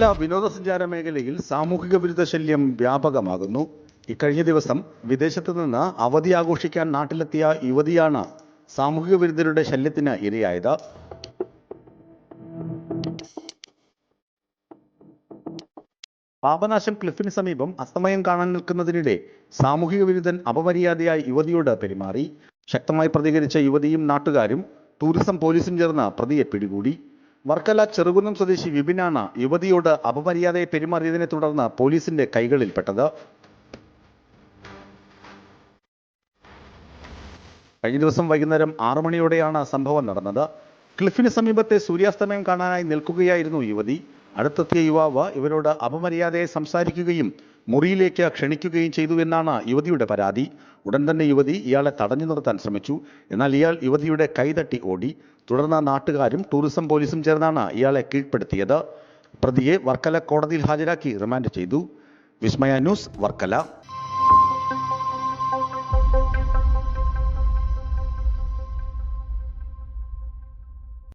വർക്കല വിനോദസഞ്ചാര മേഖലയിൽ സാമൂഹിക വിരുദ്ധ ശല്യം വ്യാപകമാകുന്നു. ഇക്കഴിഞ്ഞ ദിവസം വിദേശത്ത് നിന്ന് അവധി ആഘോഷിക്കാൻ നാട്ടിലെത്തിയ യുവതിയാണ് സാമൂഹിക വിരുദ്ധരുടെ ശല്യത്തിന് ഇരയായത്. പാപനാശം ക്ലിഫിന് സമീപം അസ്തമയം കാണാൻ നിൽക്കുന്നതിനിടെ സാമൂഹിക വിരുദ്ധൻ അപമര്യാദയായി യുവതിയോട് പെരുമാറി. ശക്തമായി പ്രതികരിച്ച യുവതിയും നാട്ടുകാരും ടൂറിസം പോലീസും ചേർന്ന് പ്രതിയെ പിടികൂടി. വർക്കല ചെറുകുന്നം സ്വദേശി വിപിനാണ് യുവതിയോട് അപമര്യാദയെ പെരുമാറിയതിനെ തുടർന്ന് പോലീസിന്റെ കൈകളിൽപ്പെട്ടത്. കഴിഞ്ഞ ദിവസം വൈകുന്നേരം ആറു മണിയോടെയാണ് സംഭവം നടന്നത്. ക്ലിഫിന് സമീപത്തെ സൂര്യാസ്തമയം കാണാനായി നിൽക്കുകയായിരുന്നു യുവതി. അടുത്തെത്തിയ യുവാവ് ഇവരോട് അപമര്യാദയെ സംസാരിക്കുകയും മുറിയിലേക്ക് ക്ഷണിക്കുകയും ചെയ്തു എന്നാണ് യുവതിയുടെ പരാതി. ഉടൻ തന്നെ യുവതി ഇയാളെ തടഞ്ഞു നിർത്താൻ ശ്രമിച്ചു. എന്നാൽ ഇയാൾ യുവതിയുടെ കൈതട്ടി ഓടി. തുടർന്ന് നാട്ടുകാരും ടൂറിസം പോലീസും ചേർന്നാണ് ഇയാളെ കീഴ്പ്പെടുത്തിയത്. പ്രതിയെ വർക്കല കോടതിയിൽ ഹാജരാക്കി റിമാൻഡ് ചെയ്തു. വിസ്മയ ന്യൂസ് വർക്കല.